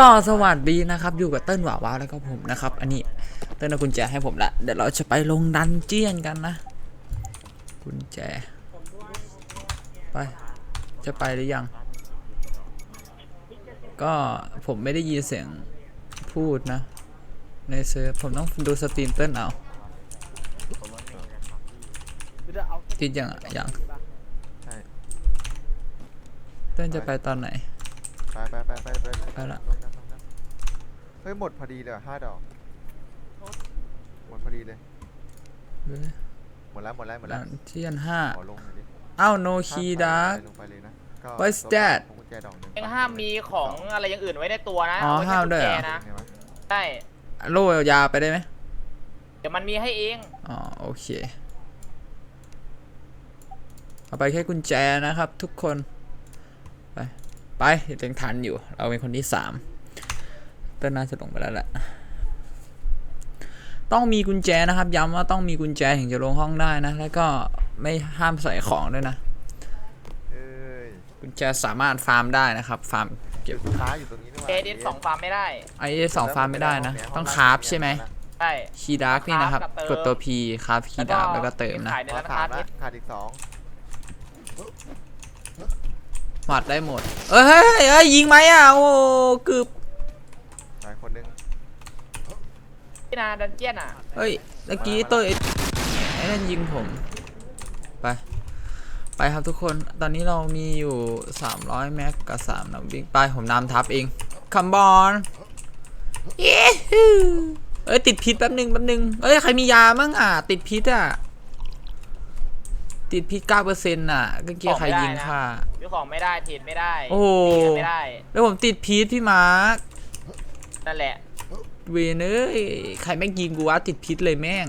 ก็สวัสดีนะครับ อยู่กับเติ้ลหวาวาแล้วก็ผมนะครับ อันนี้เติ้ลเอากุญแจให้ผมละ เดี๋ยวเราจะไปลงดันเจียนกันนะ กุญแจ ไป จะไปหรือยัง ก็ผมไม่ได้ยินเสียงพูดนะ ในเซิร์ฟผมต้องดูสตรีมเติ้ลเอาติดยังอะยังใช่เติ้ลจะไปตอนไหน ไปไปไปไปไปไปละลงน้ำลงน้ำ เฮ้ยหมดพอดีเลยว่ะห้าดอก หมดพอดีเลยหมดแล้วหมดแล้วหมดดัแล้วนเจียนห้าขอลงหน่อยดิอ้าวโนถ้าคีไปดาร์ก ลงไปเลยนะก็ What's ตัว that? ผมกุญแจดอกหนึ่งเองห้ามมีของอะไรอย่างอื่นไว้ในตัวนะอ๋อเไว้แค่ห้ามด้วยเหรอกุญแจนะไงวะใช่โล่ยาวๆไปได้ไหมเดี๋ยวมันมีให้เองอ๋อโอเค เอาไปแค่กุญแจนะครับทุกคน ไป ไปยังทันอยู่ เราเป็นคนที่สาม เต้นน่าจะลงไปแล้วแหละ ต้องมีกุญแจนะครับ ย้ำว่าต้องมีกุญแจถึงจะลงห้องได้นะ แล้วก็ไม่ห้ามใส่ของด้วยนะ เอ้ยกุญแจสามารถฟาร์มได้นะครับ ฟาร์มเก็บ ค้าอยู่ตรงนี้นี่หว่าเอเดนสองฟาร์มไม่ได้ ไอเอสองฟาร์มไม่ได้นะ ต้องคราฟใช่ไหมใช่ คีดาร์กนี่นะครับ กดตัว P คราฟคีดาร์กแล้วก็เติมนะขายในขอร้านสาค้ามละทิพย์ขาดอีกสองหมัดได้หมด เอ้ยเฮ้ยเอ้ยยิงไหมอะ โอ้เกือบหลาย คนนึงที่นาดันเจียนอะเฮ้ยเมื่อกี้ตัวไอ้ไอ้นั่นยิงผม ไป ไปครับทุกคน ตอนนี้เรามีอยู่ 300 แม็กกับ3นักวิ่งไปผมนำทับเองคัมบอลเย้ฮู้เอ้ยติดพิษแป๊บหนึ่งแป๊บหนึ่งเอ้ยใครมียามั่งอะ ติดพิษอะ ติดพิษ9%อะก็เมื่อกี้ใครยิงค่ะซื้อของไม่ได้เทรดไม่ได้โอ้โห ตีกันไม่ได้ แล้วผมติดพิษพี่มาร์ค นั่นแหละ เวนเอ้ยใครแม่งยิงกูวะติดพิษเลยแม่ง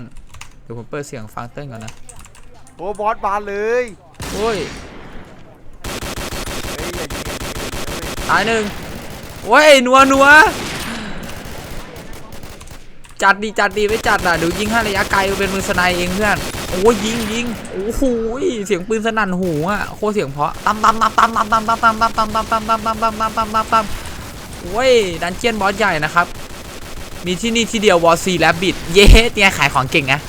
เดี๋ยวผมเปิดเสียงฟังเต้นก่อนนะ โอ้บอสบานเลยโอ้ย เฮ้ยอย่ายิงอย่ายิงอย่ายิงเว้ยตายหนึ่งโอ้ยนัวนัวจัดดีจัดดีไม่จัดอะเดี๋ยวยิงให้ระยะไกลเป็นมือสไนเองเพื่อนโอ้ยยิงยิงโอ้โหเสียงปืนสนั่นหูอะโคตรเสียงเพราะตั้มตั้มตั้มตั้มตั้มตั้มตั้มตั้มตั้มตั้มตั้มตั้มตั้มตั้มตั้มตั้มตั้มตั้ม โอ้ย ดันเจียนบอสใหญ่นะครับ มีที่นี่ที่เดียววอซีแลบบิดเย้เนี่ยขายของเก่งนะ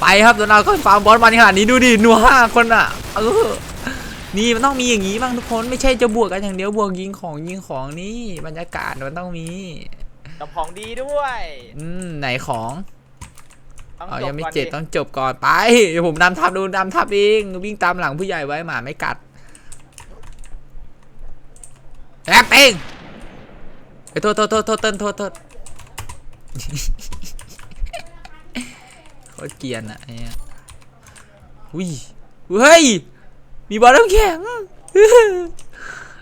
ไปครับตัวเราก็ฟาร์มบอสมาขนาดนี้ดูดิหนัวห้าคนอะเออนี่มันต้องมีอย่างนี้บ้างทุกคนไม่ใช่จะบวกกันอย่างเดียวบวกยิงของยิงของนี่บรรยากาศมันต้องมีกับของดีด้วยอืมไหนของต้องเอาจบยังไม่ก่อนเจ็ดดิต้องจบก่อนไปเดี๋ยวผมนำทับดูนำทับเองวิ่งตามหลังผู้ใหญ่ไว้หมาไม่กัด แอบเองไอ้ยโทษโทษโทษโทษเต้นโทษโทษโคตรเกรียนอะไอ้เนี่ยอุ้ยเฮ้ย มีบอลน้ำแข็ง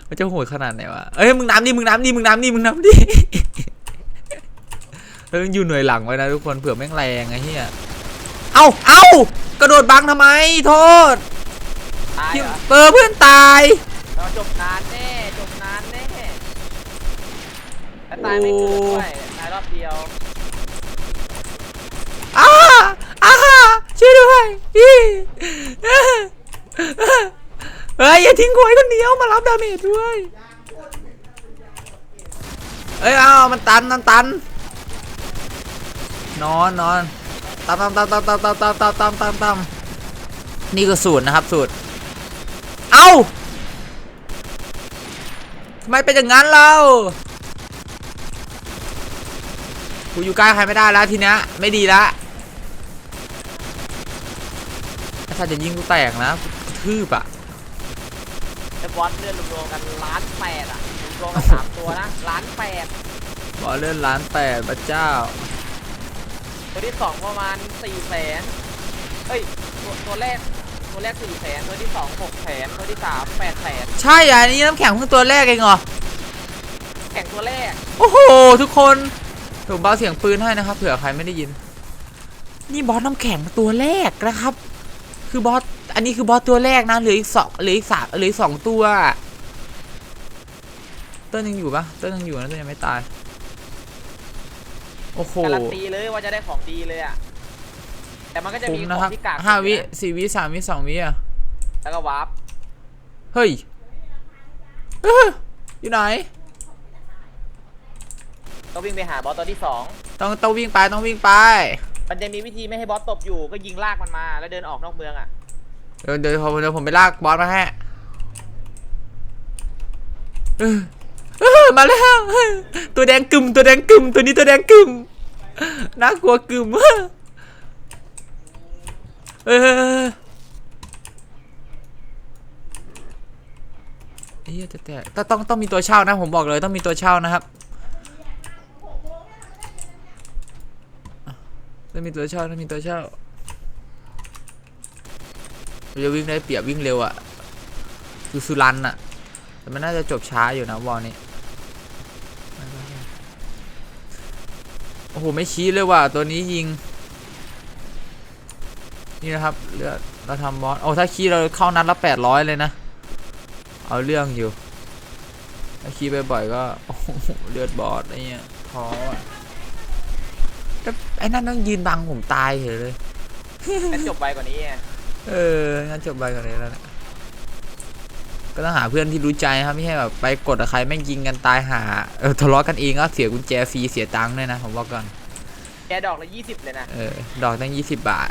มันจะโหดขนาดไหนวะ เอ้ย มึงน้ำดิ มึงน้ำดิ มึงน้ำดิ มึงน้ำดิเอออยู่หน่วยหลังไว้นะทุกคน เผื่อแม่งแรงไอ้เหี้ย เอ้า เอ้ากระโดดบังทำไม โทษ ตายที่เหรอเออเพื่อนตาย เราจบนานแน่จบนานแน่แล้ว ตายไม่เกิดด้วยตายรอบเดียวอ้าอ้าช่วยด้วยอีเฮ้ยอย่าทิ้งกูไว้คนเดียวมารับดาเมจด้วยเอ้ยเอามันตันมันตันนอนนอนตามตามตามตามตามตามตามตามตามตามตามนี่ก็สูตรนะครับสูตร เอ้าทำไมเป็นอย่างนั้นเรา กูอยู่ใกล้ใครไม่ได้แล้วทีเนี้ยไม่ดีละถ้าจะยิงกูแตกนะกระทืบอะแล้วบอสเลื่อนรวมๆกันล้านแปดอะรวมๆกันสามตัวนะล้านแปดบอลเลื่อนล้านแปดพระเจ้า ตัวที่สองประมาณสี่แสนเฮ้ยตัวตัวแรกตัวแรกสี่แสนตัวที่สองหกแสนตัวที่สามแปดแสนใช่อะอันนี้น้ำแข็งเพิ่งตัวแรกเองเหรอแข่งตัวแรก โอ้โห ทุกคน ผมเบาเสียงปืนให้นะครับ เผื่อใครไม่ได้ยิน นี่บอสน้ำแข็งตัวแรกนะครับ คือบอสอันนี้คือบอสตัวแรกนะเหลืออีกสองเหลืออีกสามเหลืออีกสองตัว เต้นยังอยู่ปะเต้นยังอยู่นะเต้นยังไม่ตาย โอ้โหการันตีเลยว่าจะได้ของดีเลยอะ แต่มันก็จะคุ้มีมขนะองครับที่กากห้าวิอยู่นะสี่วิสามวิสองวิอะ แล้วก็วาร์ปเฮ้ยเอออยู่ไหน ต้องวิ่งไปหาบอสตัวที่สองต้องต้องวิ่งไปต้องวิ่งไปมันจะมีวิธีไม่ให้บอสตบอยู่ก็ยิงลากมันมา แล้วเดินออกนอกเมืองอะเดี๋ยวเดี๋ยวผมเดี๋ยวผมไปลากบอสมาให้เออเออมาแล้ว ตัวแดงกึ่มตัวแดงกึ่มตัวนี้ตัวแดงกึ่มน่ากลัวกึ่มเออเฮ้ยแต่แต่ต้องต้องต้องมีตัวเช่านะ ผมบอกเลยต้องมีตัวเช่านะครับ ต้องมีตัวเช่าต้องมีตัวเช่าเราจะวิ่งได้เปรียบวิ่งเร็วอะคือสุรันอะแต่มันน่าจะจบช้าอยู่นะวอลนี้โอ้โหไม่ชี้เลยว่ะตัวนี้ยิง นี่นะครับเลือดเราทำบอสโอ้ถ้าขี้เราเข้านัดละแปดร้อยเลยนะ เอาเรื่องอยู่ ถ้าขี้บ่อยก็เลือดบอสอะไรเงี้ยท้ออะ แต่ไอ้นั่นต้องยืนบังผมตายเฉยเลย งั้นจบไวกว่านี้ไงเอองั้นจบไปกันเลยแล้วเนี่ยก็ต้องหาเพื่อนที่รู้ใจนะครับไม่ใช่แบบไปกดกับใครแม่งยิงกันตายหาเออทะเลาะกันเองก็เสียกุญแจฟรีเสียตังค์ด้วยนะผมบอกก่อนแกดอกละยี่สิบเลยนะ เออดอกตั้งยี่สิบบาท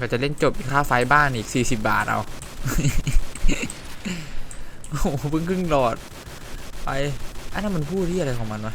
ก็จะเล่นจบค่าไฟบ้านอีกสี่สิบบาทเอา โอ้โหเพิ่งครึ่งหลอด ไปอันนั้นมันพูดที่อะไรของมันวะ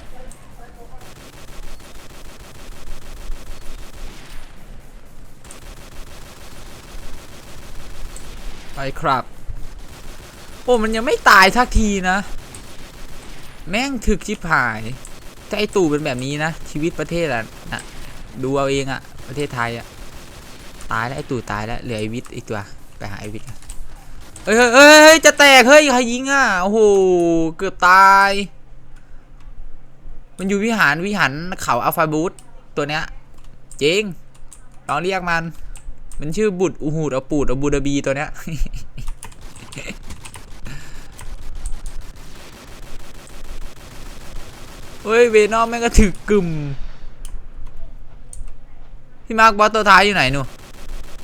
ครับ โอ้มันยังไม่ตายสักทีนะ แม่งถึกชิบหาย ถ้าไอตู่เป็นแบบนี้นะ ชีวิตประเทศอะนะดูเอาเองอะประเทศไทยอะตายแล้วไอตู่ตายแล้วเหลือไอวิทย์อีกตัวไปหาไอวิทย์เอ้ยเฮ้ยเอ้ยเฮ้ยจะแตกเฮ้ยใครยิงอะโอ้โหเกือบตาย มันอยู่วิหารวิหารเขาอัลฟาบูตตัวเนี้ยจริงลองเรียกมัน มันชื่อบุตรอูหูดอปูดอบูดาบีตัวเนี้ยเฮ้ยเวนอมแม่งก็ถึกกึ่มพี่มาร์คบอสตัวท้ายอยู่ไหนหนู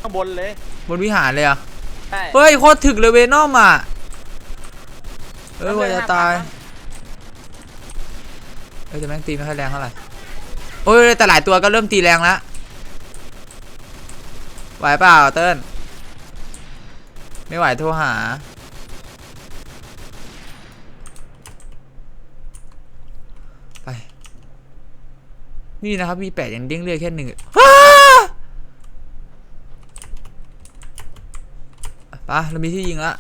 ข้างบนเลยบนวิหารเลยเหรอะใช่เฮ้ยโคตรถึกเลยเวนอมอะเอ้ยว่าจะตายเอ้ยแต่แม่งตีไม่ค่อยแรงเท่าไหร่โอ้ยแต่หลายตัวก็เริ่มตีแรงแล้ว ไหวเปล่าเติ้ลไม่ไหวโทรหา ไป นี่นะครับมีแปดยังเด้งเลือดแค่หนึ่งปะเรามีที่ยิงละ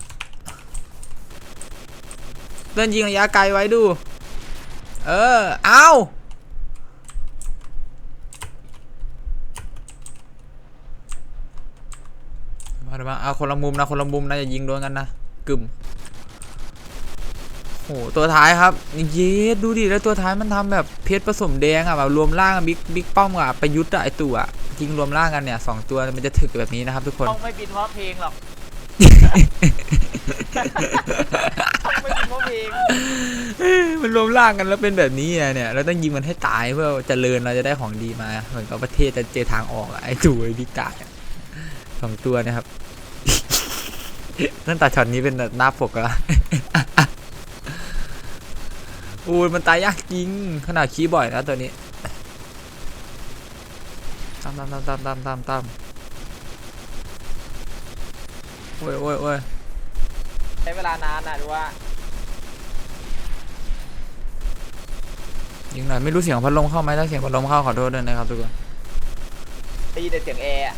เดินยิงระยะไกลไว้ดู เออ เอามา เดี๋ยวมาเอาคนละมุมนะคนละมุมนะอย่ายิงโดนกันนะกึ่มโหตัวท้ายครับเยสดูดิแล้วตัวท้ายมันทำแบบเพชรผสมแดงอะแบบรวมร่างบิ๊กบิ๊กป้อมกับประยุทธ์อะไอตัวอะจริงรวมร่างกันเนี่ยสองตัวมันจะถึกแบบนี้นะครับ ทุกคนต้องไม่บินเพราะเพลงหรอกต้องไม่บินเพราะเพลงมันรวมร่างกันแล้วเป็นแบบนี้อะเนี่ยเราต้องยิงมันให้ตายเพื่อเจริญเราจะได้ของดีมาเหมือนกับประเทศจะเจอทางออกอะไอตัวไอบิ๊กกาเนี่ยสองตัวนะครับ ตั้งแต่ช็อตนี้เป็นหน้าปกอะโอ้ยมันตายยากจริง ขนาดขี้บ่อยนะตัวนี้ตามตามตามตามตามตามตามโอ้ยโอ้ยโอ้ยใช้เวลานานนะดูว่ายิงหน่อยไม่รู้เสียงพัดลมเข้าไหมถ้าเสียงพัดลมเข้าขอโทษด้วยนะครับทุกคนได้ยินแต่เสียงแอร์อะ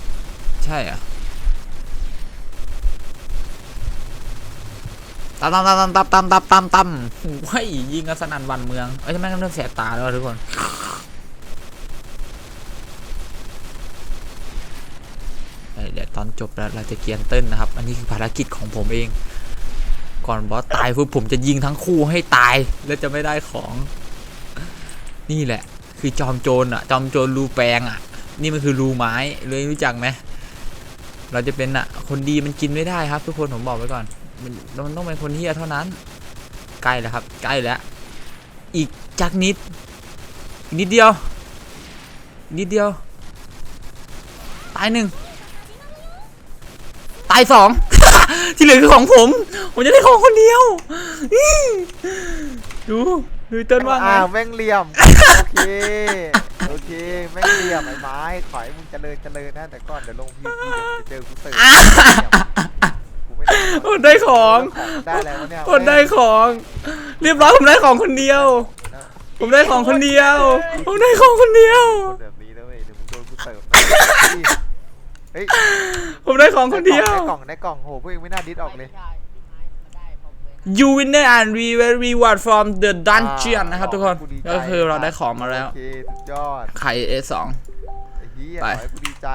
ใช่อะ ตามตามตามตามตามตามตามตามโอ้ยยิงกันสนั่นวันเมืองเอ้ยทำไมกันเริ่มแสบตาแล้วทุกคนเดี๋ยวตอนจบแล้วเราจะเกียนเต้นนะครับ อันนี้คือภารกิจของผมเอง ก่อนบอสตายคือผมจะยิงทั้งคู่ให้ตายแล้วจะไม่ได้ของ นี่แหละ คือจอมโจรอะ จอมโจรรูแปลงอะ นี่มันคือรูไม้เลยรู้จักไหมเราจะเป็นอะคนดีมันกินไม่ได้ครับ ทุกคนผมบอกไว้ก่อน มันมันต้องเป็นคนเฮียเท่านั้น ใกล้แล้วครับ ใกล้แล้ว อีกจักนิดอีกนิดเดียวอีกนิดเดียว ตายหนึ่งตายสอง ที่เหลือคือของผม ผมจะได้ของคนเดียวอื้อดูดูเต้นว่าไงอ้าวแม่งเหลี่ยม โอเค โอเค แม่งเหลี่ยมไอ้ไม้ ขอให้มึงเจริญเจริญนะ แต่ก่อนเดี๋ยวลงพีพีเดี๋ยวมึงจะเจอกูเติร์ กูไม่ได้ผมได้ของได้แล้ววะเนี่ยผมได้ของ เรียบร้อยผมได้ของคนเดียว ผมได้ของคนเดียว ผมได้ของคนเดียวคนแบบนี้แล้วเว้ยเดี๋ยวมึงโดนกูเติร์นะเฮ้ยผมได้ของคนเดียว ได้กล่องได้กล่องโหพวกเองไม่น่าดิสออกเลย you winner and we will reward from the dungeon นะครับทุกคนกูดีใจก็คือเราได้ของมาแล้ว โอเคสุดยอดไข่ A2 ไอ้เหี้ยไปขอให้กูดีใจ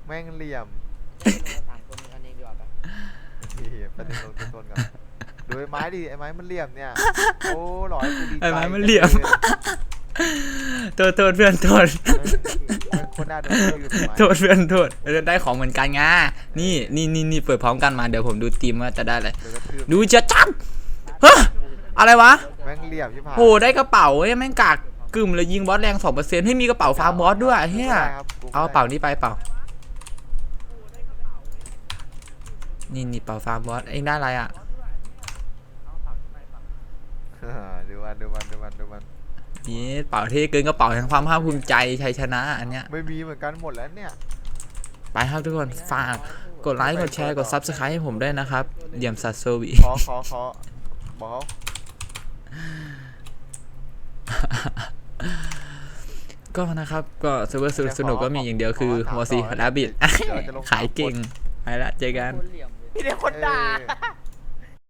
แม่งเหลี่ยมสามคนกันเองดีกว่าปะเหี้ยประเด็นลงต้นก่อนดูไอ้ไม้ดิไอ้ไม้มันเหลี่ยมเนี่ยโอ้หล่อให้กูดีใจไอ้ไม้มันเหลี่ยมโทษโทษเพื่อนโทษเออคนหน้าโดนชื่อไม้โทษเพื่อนโทษเออได้ของเหมือนกันไงนี่นี่นี่นี่เปิดพร้อมกันมาเดี๋ยวผมดูทีมว่าจะได้อะไรเดี๋ยวกระทืบดูจะจังเฮ้ยอะไรวะแม่งเหลี่ยมใช่ไหมโหได้กระเป๋าเฮ้ยแม่งกากกึ่มเลยยิงบอสแรงสองเปอร์เซ็นต์ให้มีกระเป๋าฟาร์มบอสด้วยเฮียเอากระเป๋านี้ไปเปล่า นี่นี่เป๋าฟาร์มบอสเองได้อะไรอะอ่าดูมันดูมันดูมันดูมันนี่เป๋าเท่เกินกระเป๋าแห่งความภาคภูมิใจชัยชนะอันเนี้ยไม่มีเหมือนกันหมดแล้วเนี่ยไปครับทุกคนฝากกดไลค์กดแชร์กด subscribe ให้ผมด้วยนะครับเดี่ยมสัตว์โซวีขอขอขอบอกก็นะครับก็เซิร์ฟเวอร์สนุกๆก็มีอย่างเดียวคือมอซีขอถามต่อลาบิดเดี๋ยวจะลงขายเก่งไปละเจอกัน มีแต่คนด่า เออ